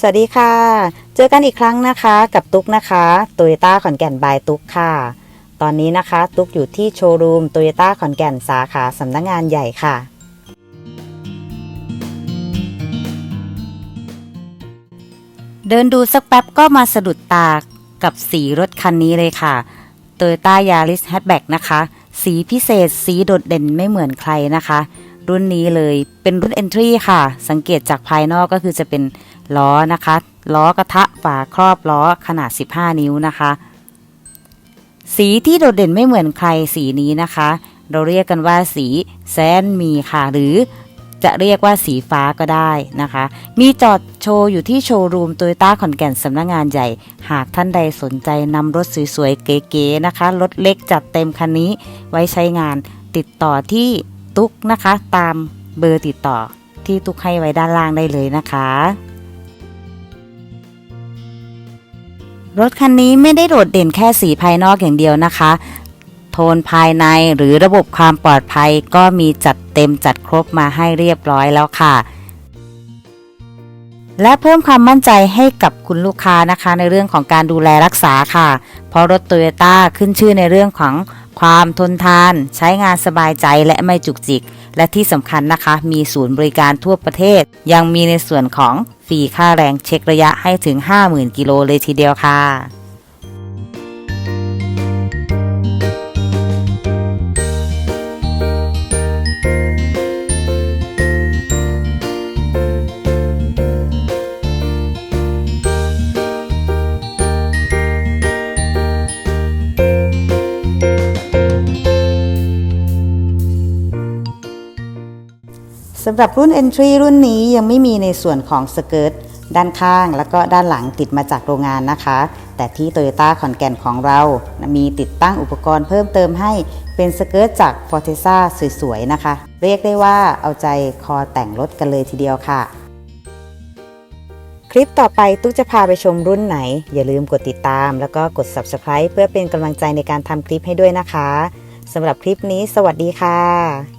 สวัสดีค่ะ เจอกันอีกครั้งนะคะกับตุ๊กนะคะโตโยต้าขอนแก่นบายตุ๊กค่ะ ตอนนี้นะคะ ตุ๊กอยู่ที่โชว์รูมโตโยต้าขอนแก่นสาขาสำนักงานใหญ่ค่ะ เดินดูสักแป๊บก็มาสะดุดตากับสีรถคันนี้เลยค่ะ Toyota Yaris Hatchback นะคะ สีพิเศษสีโดดเด่นไม่เหมือนใครนะคะ รุ่นนี้เลยเป็นรุ่น Entry ค่ะ สังเกตจากภายนอกก็คือจะเป็น ล้อนะคะ ล้อกระทะฝาครอบล้อขนาด 15 นิ้วนะคะ สีที่โดดเด่นไม่เหมือนใครสีนี้นะคะ เราเรียกกันว่าสีแซนมีค่ะ หรือจะเรียกว่าสีฟ้าก็ได้นะคะ มีจอดโชว์อยู่ที่โชว์รูมโตโยต้าขอนแก่นสำนักงานใหญ่ หากท่านใดสนใจนำรถสวยๆ เก๋ๆนะคะ รถเล็กจัดเต็มคันนี้ไว้ใช้งานติดต่อที่ตุ๊กนะคะ ตามเบอร์ติดต่อที่ตุ๊กให้ไว้ด้านล่างได้เลยนะคะ รถคันนี้ไม่ได้โดดเด่นแค่สีภายนอกอย่างเดียวนะคะ โทนภายในหรือระบบความปลอดภัยก็มีจัดเต็มจัดครบมาให้เรียบร้อยแล้วค่ะ และเพิ่มความมั่นใจให้กับคุณลูกค้านะคะ ในเรื่องของการดูแลรักษาค่ะ เพราะรถโตโยต้าขึ้นชื่อในเรื่องของความทนทาน ใช้งานสบายใจและไม่จุกจิก และที่สำคัญนะคะ มีศูนย์บริการทั่วประเทศ ยังมีในส่วนของฟรีค่าแรงเช็คระยะให้ถึง 50,000 กิโลเลยทีเดียวค่ะ สำหรับรุ่น Entry รุ่นนี้ยังไม่มีในส่วนของสเกิร์ตด้านข้างแล้วก็ด้านหลังติดมาจากโรงงานนะคะ แต่ที่ Toyota ขอนแก่นของเรามีติดตั้งอุปกรณ์เพิ่มเติมให้เป็นสเกิร์ตจาก Forteza สวยๆนะคะ เรียกได้ว่าเอาใจคอแต่งรถกันเลยทีเดียวค่ะ คลิปต่อไปตุ๊กจะพาไปชมรุ่นไหน อย่าลืมกดติดตาม แล้วก็กด Subscribe เพื่อเป็นกำลังใจในการทำคลิปให้ด้วยนะคะสำหรับคลิปนี้ สวัสดีค่ะ